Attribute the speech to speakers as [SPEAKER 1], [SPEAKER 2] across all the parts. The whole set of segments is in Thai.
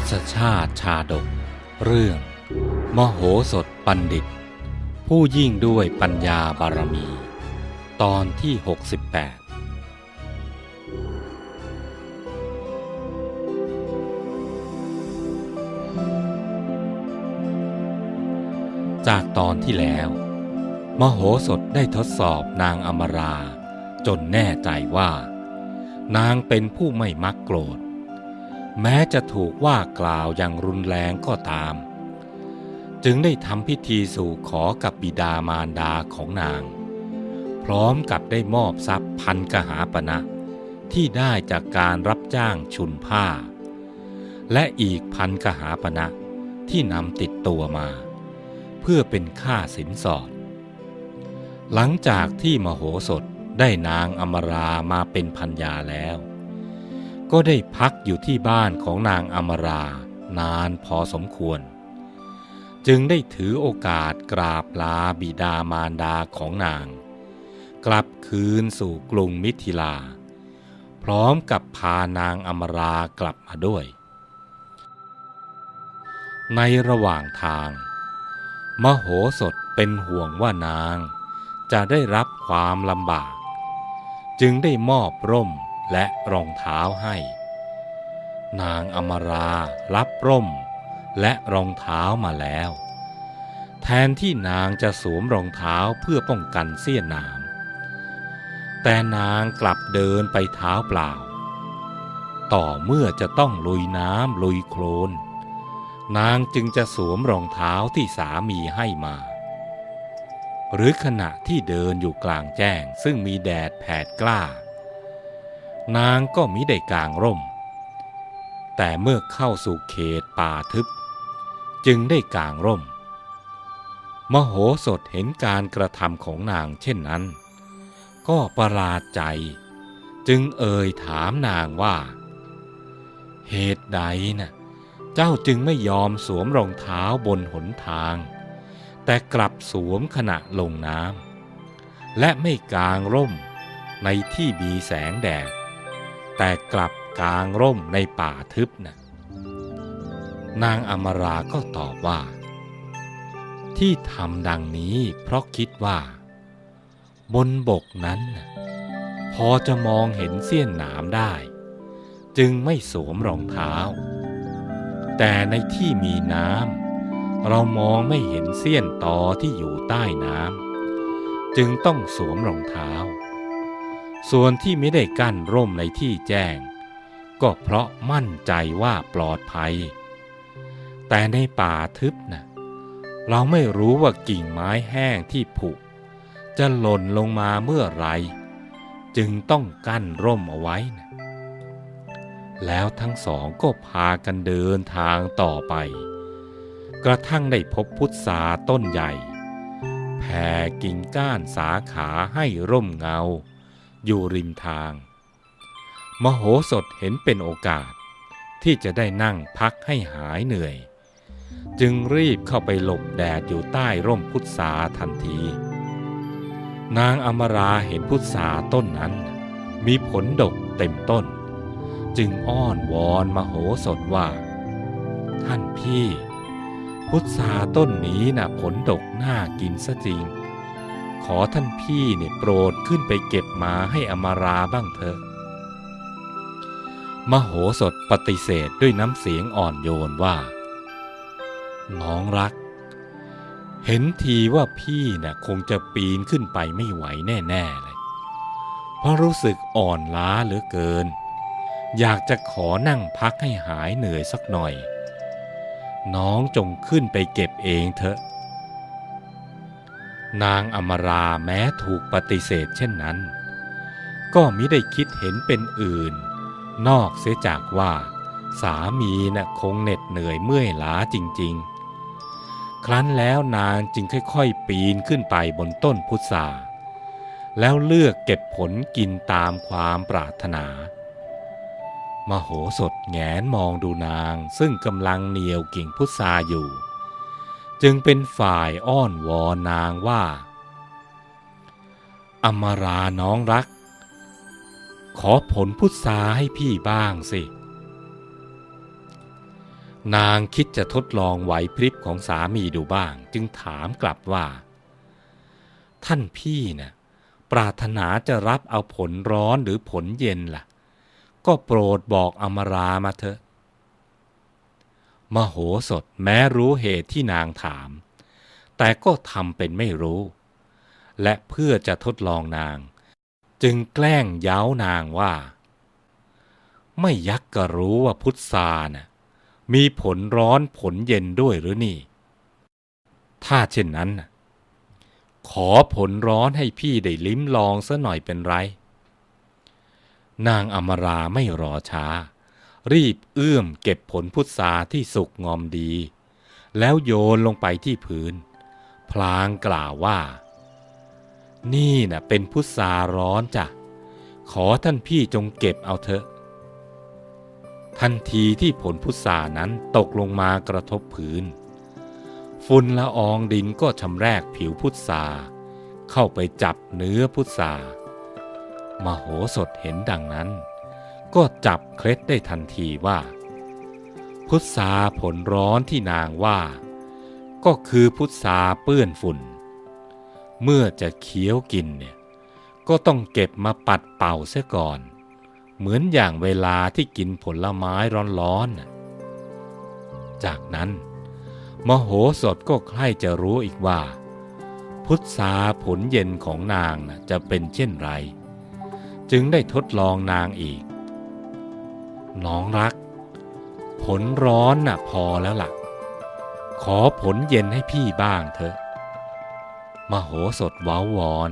[SPEAKER 1] ศชาติชาดก เรื่อง มโหสถปัณฑิต ผู้ยิ่งด้วยปัญญาบารมี ตอนที่ 68 จากตอนที่แล้ว มโหสถได้ทดสอบนางอมรา จนแน่ใจว่า นางเป็นผู้ไม่มักโกรธ แม้จะถูกว่ากล่าวอย่างรุนแรงก็ตาม จึงได้ทำพิธีสู่ขอกับบิดามารดาของนาง พร้อมกับได้มอบทรัพย์พันกหาปณะที่ได้จากการรับจ้างชุนผ้า และอีกพันกหาปณะที่นำติดตัวมา เพื่อเป็นค่าสินสอด หลังจากที่มโหสถได้นางอมรามาเป็นพันยาแล้ว ก็ได้พักอยู่ที่บ้านของนางอมรานานพอสมควร จึงได้ถือโอกาสกราบลาบิดามารดาของนาง กลับคืนสู่กรุงมิถิลา พร้อมกับพานางอมรากลับมาด้วย ในระหว่างทาง มโหสถเป็นห่วงว่านางจะได้รับความลำบาก จึงได้มอบร่ม และรองเท้าให้ นางอมรารับร่ม และรองเท้ามาแล้ว แทนที่นางจะสวมรองเท้าเพื่อป้องกันเสี้ยนหนามแต่นางกลับเดินไปเท้าเปล่า ต่อเมื่อจะต้องลุยน้ำลุยโคลน นางจึงจะสวมรองเท้าที่สามีให้มาหรือขณะที่เดินอยู่กลางแจ้งซึ่งมีแดดแผดกล้า นางก็มิได้กางร่ม แต่เมื่อเข้าสู่เขตป่าทึบ จึงได้กางร่ม มโหสถเห็นการกระทำของนางเช่นนั้น ก็ประหลาดใจ จึงเอ่ยถามนางว่า เหตุใดนะ่ะเจ้าจึงไม่ยอมสวมรองเท้าบนหนทาง แต่กลับสวมขณะลงน้ำและไม่กางร่มในที่มีแสงแดด แต่กลับกางร่มในป่าทึบนะ่ะนางอมราก็ตอบว่า ที่ทำดังนี้เพราะคิดว่า บนบกนั้น พอจะมองเห็นเสี้ยนหนามได้ จึงไม่สวมรองเท้า แต่ในที่มีน้ำเรามองไม่เห็นเสี้ยนตอที่อยู่ใต้น้ำจึงต้องสวมรองเท้า ส่วนที่ไม่ได้กั้นร่มในที่แจ้ง ก็เพราะมั่นใจว่าปลอดภัย แต่ในป่าทึบนะ่ะเราไม่รู้ว่ากิ่งไม้แห้งที่ผุ จะหล่นลงมาเมื่อไร จึงต้องกั้นร่มเอาไว้นะแล้วทั้งสองก็พากันเดินทางต่อไป กระทั่งได้พบพุทธาต้นใหญ่แผ่กิ่งก้านสาขาให้ร่มเงา อยู่ริมทาง มโหสถเห็นเป็นโอกาส ที่จะได้นั่งพักให้หายเหนื่อย จึงรีบเข้าไปหลบแดดอยู่ใต้ร่มพุทธาทันที นางอมราเห็นพุทธาต้นนั้น มีผลดกเต็มต้น จึงอ้อนวอนมโหสถว่า ท่านพี่ พุทธาต้นนี้นะ่ะผลดกน่ากินซะจริง ขอท่านพี่เนี่ยโปรดขึ้นไปเก็บมาให้อมาราบ้างเถอะ มโหสถปฏิเสธด้วยน้ำเสียงอ่อนโยนว่า น้องรัก เห็นทีว่าพี่น่ะคงจะปีนขึ้นไปไม่ไหวแน่ๆเลย เพราะรู้สึกอ่อนล้าเหลือเกิน อยากจะขอนั่งพักให้หายเหนื่อยสักหน่อย น้องจงขึ้นไปเก็บเองเถอะ นางอมราแม้ถูกปฏิเสธเช่นนั้น ก็มิได้คิดเห็นเป็นอื่น นอกเสียจากว่า สามีน่ะคงเหน็ดเหนื่อยเมื่อยล้าจริง ๆ ครั้นแล้วนางจึงค่อยๆ ปีนขึ้นไปบนต้นพุทราแล้วเลือกเก็บผลกินตามความปรารถนามโหสถแงนมองดูนางซึ่งกำลังเหนียวกิ่งพุทราอยู่ จึงเป็นฝ่ายอ้อนวอนนางว่า อมราน้องรัก ขอผลพุทราให้พี่บ้างสิ นางคิดจะทดลองไหวพริบของสามีดูบ้าง จึงถามกลับว่า ท่านพี่นะ่ะปรารถนาจะรับเอาผลร้อนหรือผลเย็นล่ะ ก็โปรดบอกอมรามาเถอะ มโหสถแม้รู้เหตุที่นางถาม แต่ก็ทำเป็นไม่รู้ และเพื่อจะทดลองนาง จึงแกล้งเย้านางว่า ไม่ยักก็รู้ว่าพุทธาน่ะมีผลร้อนผลเย็นด้วยหรือนี่ ถ้าเช่นนั้น ขอผลร้อนให้พี่ได้ลิ้มลองซะหน่อยเป็นไร นางอมราไม่รอช้า รีบเอื้อมเก็บผลพุทราที่สุกงอมดี แล้วโยนลงไปที่พื้น พลางกล่าวว่า นี่น่ะเป็นพุทราร้อนจ้ะ ขอท่านพี่จงเก็บเอาเถอะ ทันทีที่ผลพุทรานั้นตกลงมากระทบพื้น ฝุ่นละอองดินก็ชำแรกผิวพุทราเข้าไปจับเนื้อพุทรามโหสถเห็นดังนั้น ก็จับเคล็ดได้ทันทีว่า พุทราผลร้อนที่นางว่า ก็คือพุทราเปื้อนฝุ่น เมื่อจะเคี้ยวกินเนี่ยก็ต้องเก็บมาปัดเป่าเสียก่อน เหมือนอย่างเวลาที่กินผลไม้ร้อนๆ จากนั้น มโหสถก็ใคร่จะรู้อีกว่า พุทธาผลเย็นของนางจะเป็นเช่นไร จึงได้ทดลองนางอีก น้องรัก ผลร้อนน่ะพอแล้วละ่ะ ขอผลเย็นให้พี่บ้างเถอะ มโหสถว้าวอน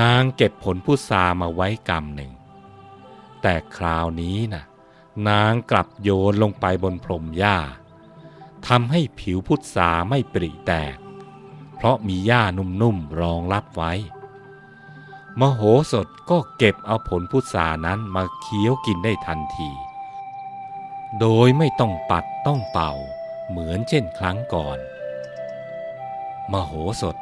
[SPEAKER 1] นางเก็บผลพุทรามาไว้กำหนึ่ง แต่คราวนี้นะ่ะ นางกลับโยนลงไปบนพรมหญ้าทำให้ผิวพุทราไม่ปริแตก เพราะมีหญ้านุ่มๆรองรับไว้ มโหสถก็เก็บเอาผลพุทรานั้นมาเคี้ยวกินได้ทันที โดยไม่ต้องปัดต้องเป่า เหมือนเช่นครั้งก่อน มโหสถ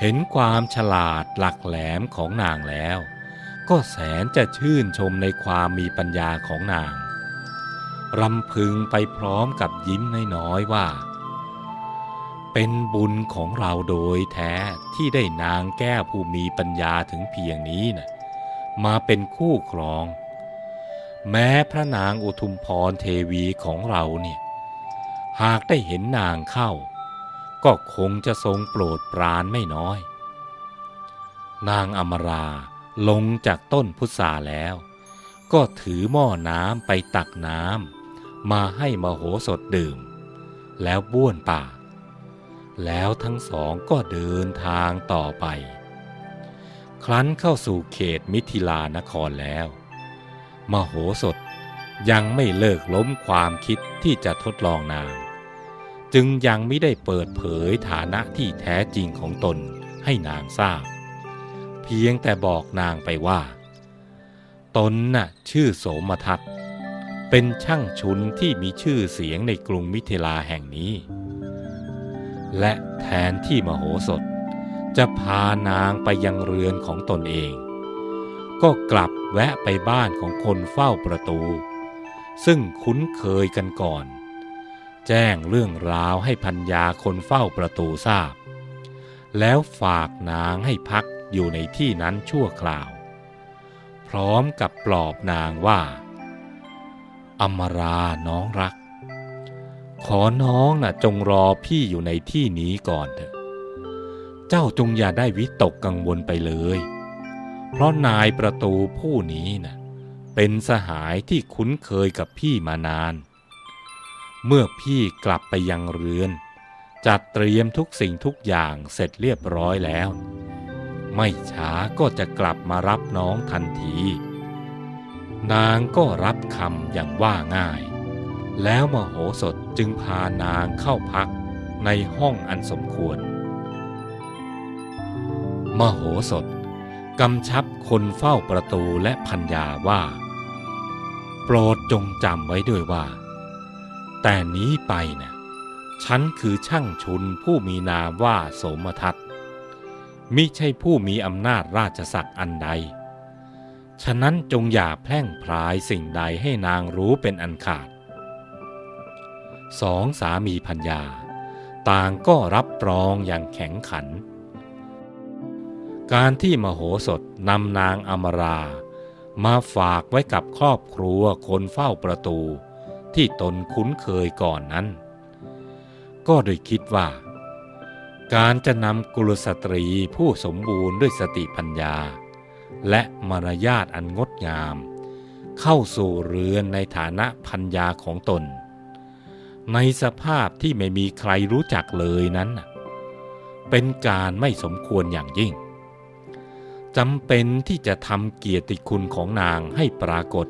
[SPEAKER 1] เห็นความฉลาดหลักแหลมของนางแล้ว ก็แสนจะชื่นชมในความมีปัญญาของนาง รำพึงไปพร้อมกับยิ้มน้อยๆว่า เป็นบุญของเราโดยแท้ที่ได้นางแก้วผู้มีปัญญาถึงเพียงนี้นะมาเป็นคู่ครอง แม้พระนางอุทุมพรเทวีของเราเนี่ยหากได้เห็นนางเข้า ก็คงจะทรงโปรดปรานไม่น้อย นางอมราลงจากต้นพุทราแล้ว ก็ถือหม้อน้ำไปตักน้ำมาให้มโหสถดื่ม แล้วบ้วนปาก แล้วทั้งสองก็เดินทางต่อไป ครั้นเข้าสู่เขตมิถิลานครแล้ว มโหสถยังไม่เลิกล้มความคิดที่จะทดลองนาง จึงยังไม่ได้เปิดเผยฐานะที่แท้จริงของตนให้นางทราบ เพียงแต่บอกนางไปว่า ตนน่ะชื่อโสมทัตเป็นช่างชุนที่มีชื่อเสียงในกรุงมิถิลาแห่งนี้ และแทนที่มโหสถ จะพานางไปยังเรือนของตนเอง ก็กลับแวะไปบ้านของคนเฝ้าประตู ซึ่งคุ้นเคยกันก่อน แจ้งเรื่องราวให้พัญญาคนเฝ้าประตูทราบ แล้วฝากนางให้พักอยู่ในที่นั้นชั่วคราว พร้อมกับปลอบนางว่า อมราน้องรัก ขอน้องนะ่ะจงรอพี่อยู่ในที่นี้ก่อนเถอะ เจ้าจงอย่าได้วิตกกังวลไปเลย เพราะนายประตูผู้นี้นะ่ะเป็นสหายที่คุ้นเคยกับพี่มานาน เมื่อพี่กลับไปยังเรือน จัดเตรียมทุกสิ่งทุกอย่างเสร็จเรียบร้อยแล้ว ไม่ช้าก็จะกลับมารับน้องทันที นางก็รับคำอย่างว่าง่าย แล้วมโหสถจึงพานางเข้าพักในห้องอันสมควร มโหสถกำชับคนเฝ้าประตูและพัญญาว่า โปรดจงจำไว้ด้วยว่า แต่นี้ไปนะ่ะฉันคือช่างชุนผู้มีนามว่าโสมทัตมิใช่ผู้มีอำนาจราชศักดิ์อันใด ฉะนั้นจงอย่าแพร่งพรายสิ่งใดให้นางรู้เป็นอันขาด สองสามีพัญญา ต่างก็รับรองอย่างแข็งขัน การที่มโหสถนำนางอมรา มาฝากไว้กับครอบครัวคนเฝ้าประตู ที่ตนคุ้นเคยก่อนนั้น ก็โดยคิดว่า การจะนำกุลสตรีผู้สมบูรณ์ด้วยสติปัญญา และมารยาทอันงดงาม เข้าสู่เรือนในฐานะพัญญาของตน ในสภาพที่ไม่มีใครรู้จักเลยนั้น เป็นการไม่สมควรอย่างยิ่งจำเป็นที่จะทำเกียรติคุณของนางให้ปรากฏ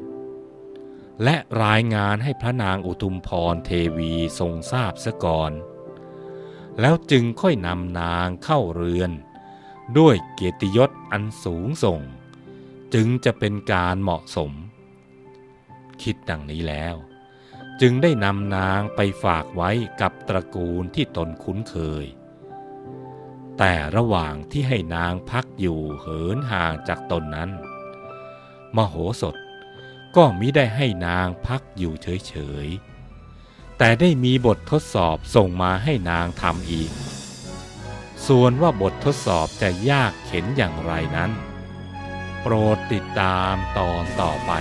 [SPEAKER 1] และรายงานให้พระนางอุทุมพรเทวีทรงทราบซะก่อน แล้วจึงค่อยนำนางเข้าเรือน ด้วยเกียรติยศอันสูงส่ง จึงจะเป็นการเหมาะสม คิดดังนี้แล้ว จึงได้นำนางไปฝากไว้กับตระกูลที่ตนคุ้นเคย แต่ระหว่างที่ให้นางพักอยู่เหินห่างจากตนนั้น มโหสถก็มิได้ให้นางพักอยู่เฉยๆ แต่ได้มีบททดสอบส่งมาให้นางทำอีก ส่วนว่าบททดสอบจะยากเข็นอย่างไรนั้น โปรดติดตามตอนต่อไป